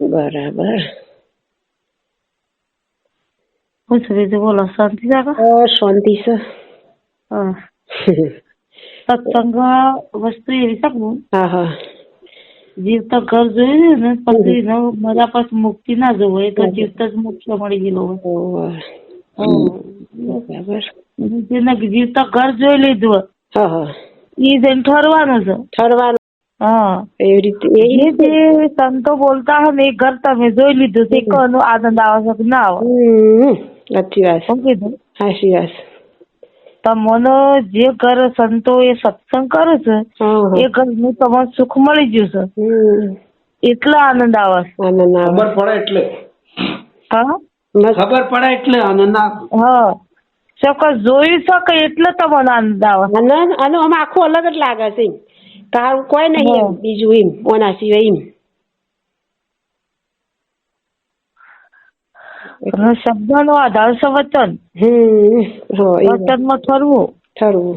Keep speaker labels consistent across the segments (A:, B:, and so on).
A: બરાબર.
B: હું છે બીજું બોલો શાંતિ કાકા
A: શાંતિ છે.
B: સત્સંગ વસ્તુ એવી ને
A: હા હા.
B: જીવતા ઘર જોયું ને પછી મજા પછી મુક્તિ ના જવું. એ તો જીવતા જ મુક્તિ મળી ગયેલો હોય.
A: બરાબર.
B: જેને જીવતા ઘર જોઈ લીધું એ
A: હા હા.
B: ઈ જઈને ઠરવાનું છે.
A: ઠરવાનું
B: હા
A: એવી રીતે.
B: એ જે સંતો બોલતા હોય ને એ ઘર તમે જોઈ લીધું છે કોનો આનંદ આવે છે ના આવે
A: સાચી વાત.
B: શું કીધું?
A: સાચી વાત.
B: તમને જે ઘર સંતો એ સત્સંગ કરે છે એ ઘરનું તમને સુખ મળી ગયું છે એટલો આનંદ આવે છે.
A: આનંદ
C: ખબર પડે એટલે.
B: હા.
C: ખબર પડે એટલે આનંદ આવે.
B: હા. ચોક્કસ જોઈ શકે એટલે તમને આનંદ આવે.
A: આનંદ અને આમ આખું અલગ જ લાગે છે. તારું કોઈ નહીં એમ બીજું એમ ઓના સિવાય એમ
B: શબ્દનો આધાર છે
A: હા એ
B: ઠરવું
A: ઠરવું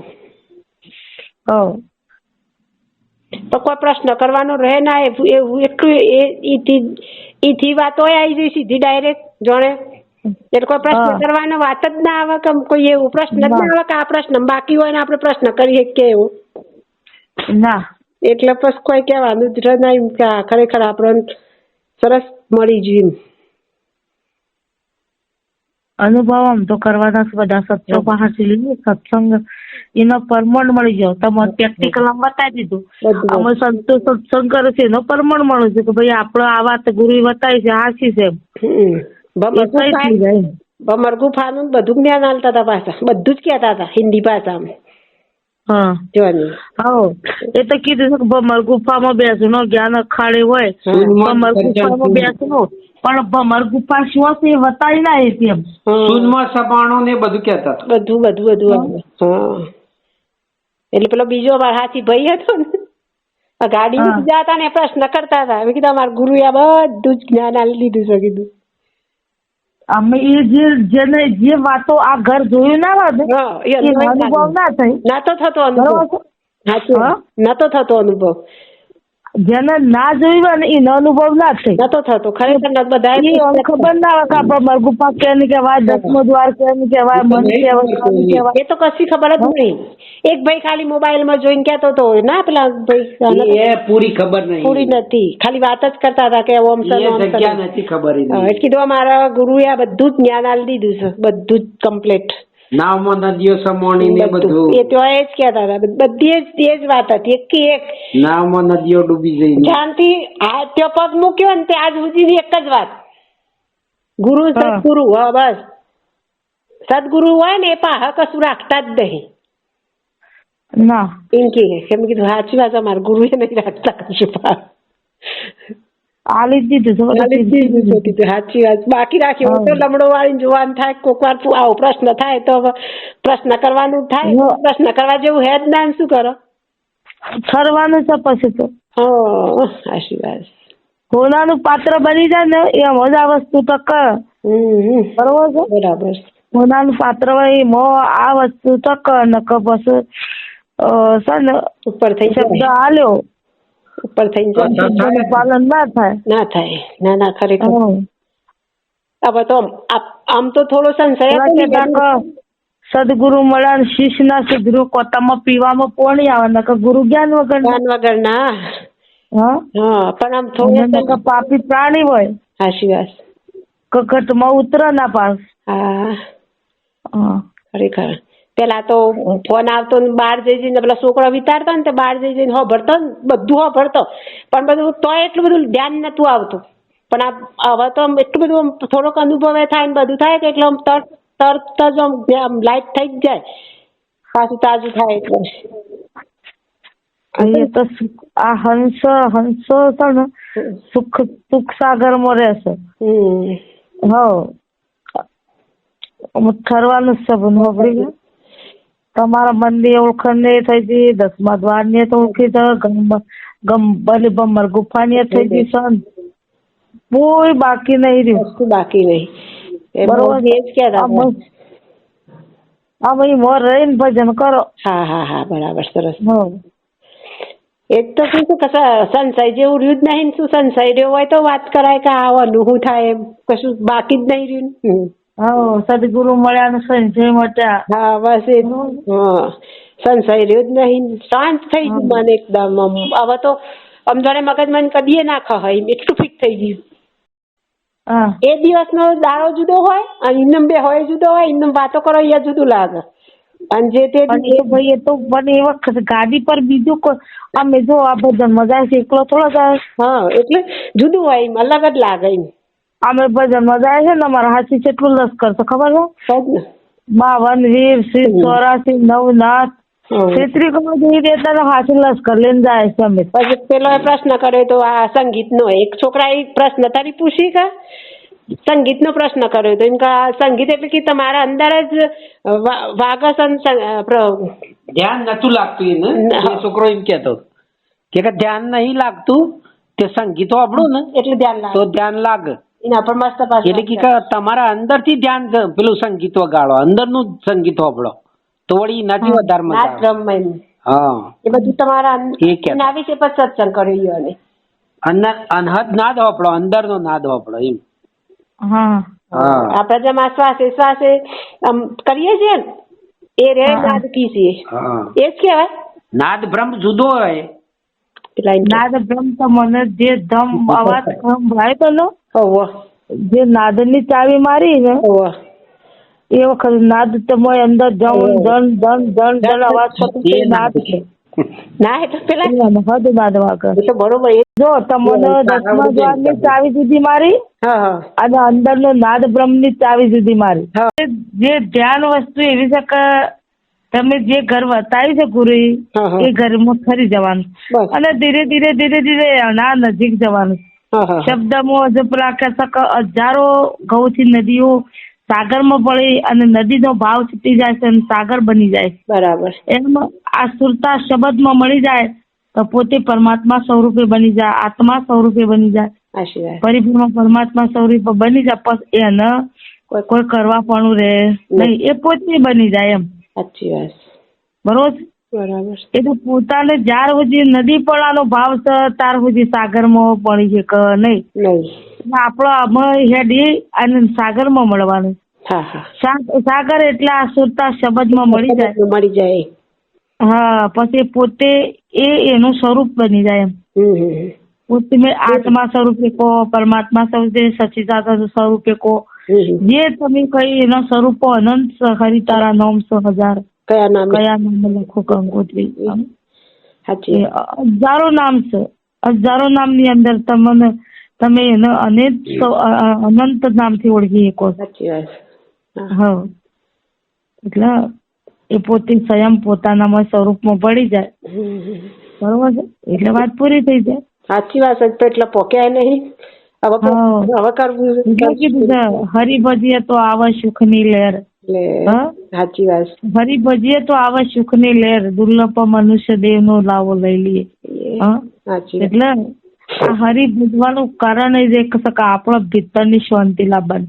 A: તો કોઈ પ્રશ્ન કરવાનો રહે ના એવું એટલું એ ઈથી વાતો આવી જઈ સીધી ડાયરેક્ટ જોણે એટલે કોઈ પ્રશ્ન કરવાનો વાત જ ના આવે કે કોઈ એવું પ્રશ્ન જ ના
B: ના.
A: આવે કે આ પ્રશ્ન બાકી હોય ને આપણે પ્રશ્ન કરી શકીએ એવું
B: ના.
A: એટલે પછી કોઈ કહેવાનું જ નહીં કે આ ખરેખર આપણને સરસ મળી ગયું
B: અનુભવ આમ તો કરવાના છે બધા સત્સંગ પાસેથી લીધું સત્સંગ એનો પરમણ મળી જાવ તમારે પ્રેક્ટિકલ આમ બતાવી દીધું. અમે સંતો સત્સંગ કરે છે એનો પરમણ મળે છે કે ભાઈ આપણો આ વાત ગુરુ બતાવી છે હાસી છે.
A: ભમર ગુફાનું બધું જ્ઞાન આલતા હતા પાછા. બધું જ કહેતા હતા હિન્દી ભાષામાં.
B: હા.
A: જોવાની.
B: હા એ તો કીધું છે કે ભમર ગુફામાં બેસું. નો જ્ઞાન અખાડે હોય ભમર ગુફામાં બેસું? પણ ભમર ગુફા શું છે એ બતાવી ના એમ.
A: સૂનમાં
C: શૂન્યમાં ને બધું કહેતા
A: બધું બધું બધું હા. એટલે પેલો બીજો મારો હાથી ભાઈ હતો ને ગાડી. જતા હતા ને પ્રશ્ન કરતા હતા. મેં કીધું અમારા ગુરુએ આ બધું જ જ્ઞાન આલી દીધું છે કીધું.
B: અમે એ જે જેને જે વાતો આ ઘર જોયું ના વાત ને
A: એ અનુભવ
B: ના થાય.
A: નાતો થતો અનુભવ.
B: ના
A: તો થતો અનુભવ.
B: જેને ના જોયું હોય ને એનો અનુભવ ના થાય
A: નતો થતો. ખરેખર બધા
B: ખબર ના હોય કે આપણે મરગુપા કેને કહેવાય દસમો દ્વાર કેને કહેવાય મન કહેવાય
A: એ તો કશી ખબર જ નહીં. એક ભાઈ ખાલી મોબાઈલમાં જોઈને કહેતો હતો ના પેલા ભાઈ
C: એ પૂરી ખબર નહીં.
A: પૂરી નથી. ખાલી વાત જ કરતા હતા કે ઓમ સર ઓમ સર
C: નથી ખબર
A: એટલે કીધું મારા ગુરુએ આ બધું જ જ્ઞાન આલી દીધું છે. બધું જ કમ્પ્લીટ
C: નાવમાં નદીઓ સમોણી ને બધું.
A: એ તો એ જ કહેતા હતા. બધી જ એ જ વાત હતી. એક એક.
C: નાવમાં નદીઓ ડૂબી જઈ
A: જ્યાંથી આ તે પગ મૂક્યો ને ત્યાં સુધી એક જ વાત. ગુરુ સદગુરુ હા બસ. સદગુરુ હોય ને એ પાહા કશું રાખતા જ નહીં.
B: ના.
A: એમ કે એમ કીધું સાચી વાત અમારા ગુરુએ નહીં રાખતા કશું પાહા
B: આલી જ દીધું
A: સાચી વાત. બાકી રાખી હું તો લમડો વાળી જોવાનું થાય કોક વાર આવો પ્રશ્ન થાય તો પ્રશ્ન કરવાનું થાય. પ્રશ્ન કરવા જેવું હે જ ના શું કરો?
B: ફરવાનું છે પછી તો.
A: સાચી વાત.
B: હોનાનું પાત્ર બની જાય ને એ મજા વસ્તુ તો કર. બરોબર છે?
A: બરાબર
B: હોનાનું પાત્ર હોય મો આ વસ્તુ તો કર ને કે પછી છે
A: ઉપર થઈ
B: શબ્દ આલ્યો.
A: ઉપર થઈ જાય
B: પાલન ના થાય.
A: ના થાય. ના ના ખરેખર હવે તો આમ- તો થોડો સંશય
B: સદગુરુ મળે શિષ્ય ના સદગુરુ કોતામાં પીવામાં પોણી આવે ને કે ગુરુ જ્ઞાન વગર
A: જ્ઞાન વગર ના
B: હા
A: પણ આમ થોડું
B: પાપી પ્રાણી હોય.
A: સાચી વાત.
B: કકટમાં ઉતરે ના પાસ.
A: હા.
B: હા.
A: ખરેખર. પેલા તો ફોન આવતો ને બહાર જઈ જઈને પેલા છોકરા વિતારતા ને તો બહાર જઈ જઈને હોભળતો ને બધું હોભળતો પણ બધું તોય એટલું બધું ધ્યાન નતું આવતું. પણ આ હવે તો એટલું બધું થોડોક અનુભવ થાય ને બધું થાય કે એટલે આમ તરત તરત જ આમ લાઈટ થઈ જ જાય. પાછું તાજું થાય એટલે.
B: એ તો આ હંસ હંસો છે ને સુખ સુખ સાગરમાં રહેશે.
A: હમ.
B: હવ. ફરવાનું સબન જ છે ગયા તમારા મનની ઓળખાણ ને થઈ ગઈ દસમા દ્વાર ને તો ઓળખી છે ગમ ગમ બલી બમર ગુફા ને થઈ ગઈ સન. કોઈ બાકી નહીં રહ્યું.
A: બાકી નહીં.
B: બરોબર.
A: એ જ કહેતા
B: આ ભાઈ મોર રહીને ભજન કરો.
A: હા હા હા બરાબર સરસ. એક તો શું શું સ- સંશય જેવું રહ્યું જ નહીં શું સંશય રહ્યો હોય તો વાત કરાય કે આવવાનું હું થાય એમ. કશું બાકી જ નહીં રહ્યું.
B: હા સદગુરુ મળ્યા ને સંજય મટ્યા
A: હા બસ એ. હા સંશય રહ્યો જ નહીં. શાંત થઈ ગયું મને એકદમ. હવે તો અમદાવાદ મગજ મને કદીએ ના ખવાય એટલું ફિટ થઈ ગયું. એ દિવસનો દાડો જુદો હોય અને ઇનમ બે હોય જુદો હોય ઇનમ વાતો કરો એ જુદું લાગે. અને જે તે
B: ભાઈ એ તો મને એ વખત ગાડી પર બીજું કોઈ અમે જો આ ભજન મજા છે એકલો થોડો જાય.
A: હા એટલે જુદું હોય એમ અલગ જ લાગે એમ.
B: અમે ભજનમાં જાય છે ને અમારા હાથી કેટલું લશ્કર છે ખબર છે? બાવન વીર શ્રી ચોરાસી નવનાથ. છેત્રી કમર જેવી રીતના હાથી લશ્કર લઈને જાય છે અમે.
A: પછી પેલો પ્રશ્ન કર્યો તો આ સંગીતનો એક છોકરાએ પ્રશ્ન તારી પૂછી કે? સંગીતનો પ્રશ્ન કર્યો તો એમ કે આ સંગીત એટલે કે તમારા અંદર જ વાગસન
C: ધ્યાન નતું લાગતું એને. છોકરો એમ કેતો કે કે ધ્યાન નહીં લાગતું તે સંગીતો આપણું ને.
A: એટલે ધ્યાન
C: તો ધ્યાન લાગે.
A: એના પર મસ્ત પ્રશ્ન
C: એટલે કે તમારા અંદરથી ધ્યાન પેલું સંગીત વગાડો અંદરનું સંગીત વાપરો તો વળી નથી વધારે મજા આવે
A: રમવા
C: હા.
A: એ બધું તમારા? એના વિશે પછી સત્સંગ કર્યો અને.
C: અંદર અનહદ નાદ વાપરો અંદર નો નાદ દોપડો એમ.
B: હા.
C: હા.
A: આપણે જેમ આ શ્વાસે આમ કરીએ છીએ ને એ રે. નાદ કી
C: છે
A: એ જ કહેવાય.
C: નાદ બ્રહ્મ જુદો હોય
A: પેલા
B: નાદ ભ્રમ તો મને જે ધમ અવાજ સંભળાય તો નો જે નાદની ચાવી મારી ને એ વખત નાદ તો મોય અંદર જણ ધન ધન ધન ધન અવાજ થતો નાદ. છે.
A: ના એ તો પેલા
B: હદ નાદ વાગે
A: તો બરોબર એ
B: જો તમને દસમા દ્વારની ચાવી જુદી મારી
A: અને અંદર
B: નો નાદ નાદ બ્રહ્મની ચાવી જુદી મારી. જે ધ્યાન વસ્તુ એવી છે કે તમે જે ઘર વતાવી છે
A: હા.
B: એ ઘરમાં ફરી જવાનું. અને ધીરે ધીરે ધીરે ધીરે ના નજીક જવાનું. શબ્દમાં પેલા હજારો ઘઉંથી નદીઓ સાગરમાં પડે અને નદીનો ભાવ છૂટી જાય છે અને સાગર બની જાય.
A: બરાબર.
B: એમ આ સુરતા શબ્દમાં મળી જાય તો પોતે પરમાત્મા સ્વરૂપે બની જાય આત્મા સ્વરૂપે બની જાય. પરિપૂર્ણ પરમાત્મા સ્વરૂપે બની જાય પછી એને
A: કોઈ
B: કોઈ કરવા પણ રહે નહીં. એ પોતે બની જાય એમ.
A: સાચી વાત.
B: બરોબર?
A: બરાબર
B: એટલે પોતાને જ્યાર સુધી નદી પડાનો ભાવ છે ત્યાર સુધી સાગરમાં પડી છે કે નહીં?
A: નહીં.
B: આપણો આમાં હેડી અને સાગરમાં મળવાનું. સાગર એટલે આ સુરતા શબ્દમાં મળી જાય.
A: મળી જાય
B: હા પછી પોતે એ એનું સ્વરૂપ બની જાય એમ. પોતે આત્મા સ્વરૂપે કહો પરમાત્મા સ્વરૂપે સચિદાનંદ સ્વરૂપે કહો. જે તમે કઈ એના સ્વરૂપો અનંત છે, હરિ તારા નામ સો હજાર
A: કયા નામ?
B: કયા નામ લખો કંકોત્રી
A: સાચી
B: હજારો નામ છે. હજારો નામની અંદર તમને તમે એને અનેક અનંત નામથી નામથી ઓળખી શકો
A: હા.
B: એટલે એ પોતે સ્વયં પોતાનામાં સ્વરૂપમાં પડી જાય. બરોબર છે? એટલે વાત પૂરી થઈ જાય.
A: સાચી વાત એટલે પોકે નહીં. હવે તો-
B: આવે સુખની લહેર
A: એટલે સાચી વાત
B: હરિભજીએ તો આવે સુખની લહેર દુર્લભ મનુષ્ય દેવનો લાવો લઈ લઈએ. એટલે આ હરી ભજવાનું કારણ જ એક છે કે આપણા ભીતરની શાંતિ લાવવાની.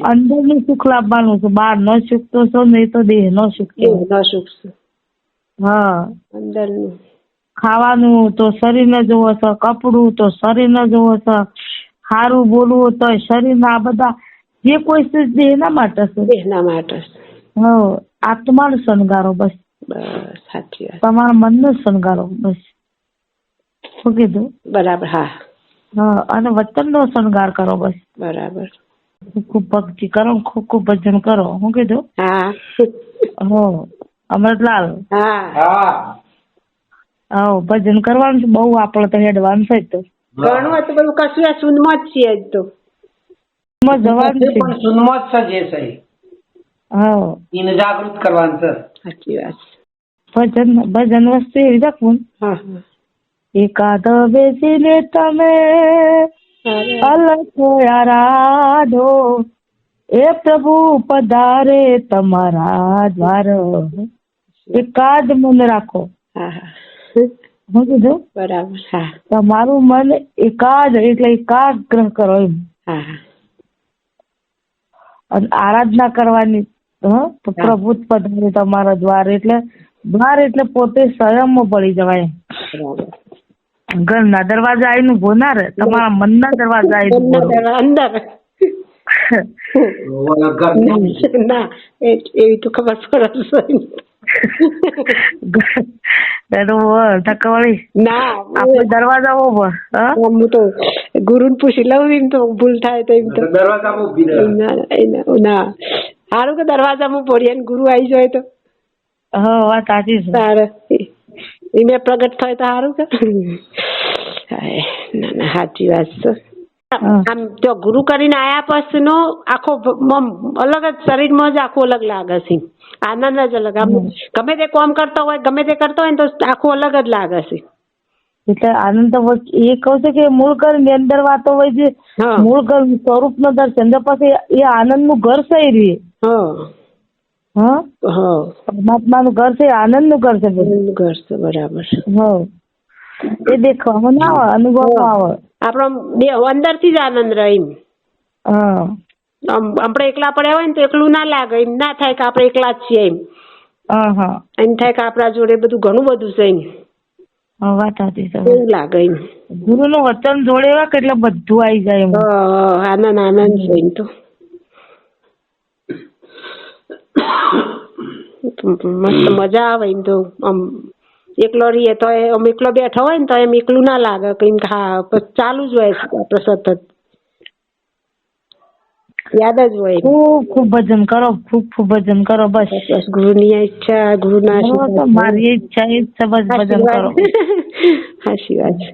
B: અંદરનું સુખ લાવવાનું છે. બહાર નો સુખ તો છો નહીં તો દેહ નો સુખ.
A: ન સુખ
B: હા.
A: અંદરનું.
B: ખાવાનું તો શરીર શરીરને જોવો છો કપડું તો શરીર શરીરને જોવો છે. સારું બોલવું તો શરીરના ના બધા જે કોઈ છે એના માટે છે.
A: એના માટે
B: હા આત્માનો શણગારો બસ.
A: બસ સાચી વાત.
B: તમારા મનનો શણગારો બસ. શું કીધું?
A: બરાબર હા.
B: હા અને વચનનો શણગાર કરો બસ.
A: બરાબર.
B: ખૂબ ખૂબ ભક્તિ કરો ખૂબ ખૂબ ભજન કરો. શું કીધું?
A: હા.
B: હો અમૃતલાલ
A: હા.
C: હા
B: ભજન કરવાનું છે બહુ આપણે તો હેડવાનું છે તો.
A: ઘણું હતું બધું કશું આ જ છીએ જ તો.
C: પણ સુનમાં જ છે જે સહી.
B: હા.
C: એને જાગૃત કરવાનું છે.
A: સાચી વાત
B: ભજન ભજન વસ્તુ એવી રાખવું એકાદ બેસીને તમે અલગ આરાધો. એ પ્રભુ પધારે તમારા દ્વાર. એકાદ મન રાખો.
A: હા.
B: શું કીધું?
A: બરાબર હા.
B: તમારું મન એકાદ એટલે એકાગ્ર કરો એમ.
A: હા
B: અને આરાધના કરવાની હં? પ્રભુ પધારે તમારા દ્વાર એટલે દ્વાર એટલે પોતે સ્વયંમાં પડી જવાય.
A: બરાબર.
B: ઘરના દરવાજા આવીને ઊભો ના રે તમારા મનના દરવાજા આવીને
A: અંદર ના એ- એવી તો ખબર પડે ના
B: દરવાજા હું?
A: તો ગુરુને પૂછી લઉં એમ તો ભૂલ થાય તો એમ તો.
C: દરવાજામાં ઊભી
A: ના ના, ના સારું કે દરવાજામાં પડીએ ને ગુરુ આવી જાય તો.
B: હા વાત સાચી છે.
A: એ પ્રગટ થાય તો સારું કે. ના ના સાચી વાત છે. આમ જો ગુરુ કરીને આયા પછીનો આખો અલગ જ શરીરમાં જ આખું અલગ લાગે છે. આનંદ જ અલગ. આમ ગમે તે કામ કરતો હોય ગમે તે કરતો હોય ને તો આખું અલગ જ લાગે છે.
B: એટલે આનંદ એ કહું છું કે મૂળ ઘરની અંદર વાતો હોય છે મૂળ ઘર સ્વરૂપ નો દર્શન. પાસે પછી એ આનંદનું ઘર છે રે?
A: હા.
B: હા?
A: હા.
B: પરમાત્મા નું ઘર છે આનંદનું ઘર છે.
A: ઘર છે બરાબર.
B: હા. એ દેખવામાં ના આવે અનુભવમાં આવે.
A: આપણો અંદરથી જ આનંદ રહે એમ. આપણે એકલા પડ્યા હોય ને તો એકલું ના લાગે એમ ના થાય કે આપણે એકલા જ છીએ એમ. એમ થાય કે આપણા જોડે બધું ઘણું બધું છે એમ.
B: વાત સાચી
A: એવું લાગે એમ.
B: ગુરુ નું વચન જોડેવા કે એટલે બધું આવી જાય એમ?
A: આનંદ આનંદ છે એમ તો. મસ્ત મજા આવે એમ તો આમ એકલો રહીએ તો અમે એકલો બેઠો હોય ને તો એમ એકલું ના લાગે કે કે હા ચાલુ જ હોય આપણે સતત. યાદ જ હોય.
B: ખૂબ ખૂબ ભજન કરો ખૂબ ખૂબ ભજન કરો બસ.
A: બસ ગુરુની ઈચ્છા ગુરુના
B: મારી ઈચ્છા એ જ બસ ભજન કરો.
A: સાચી વાત છે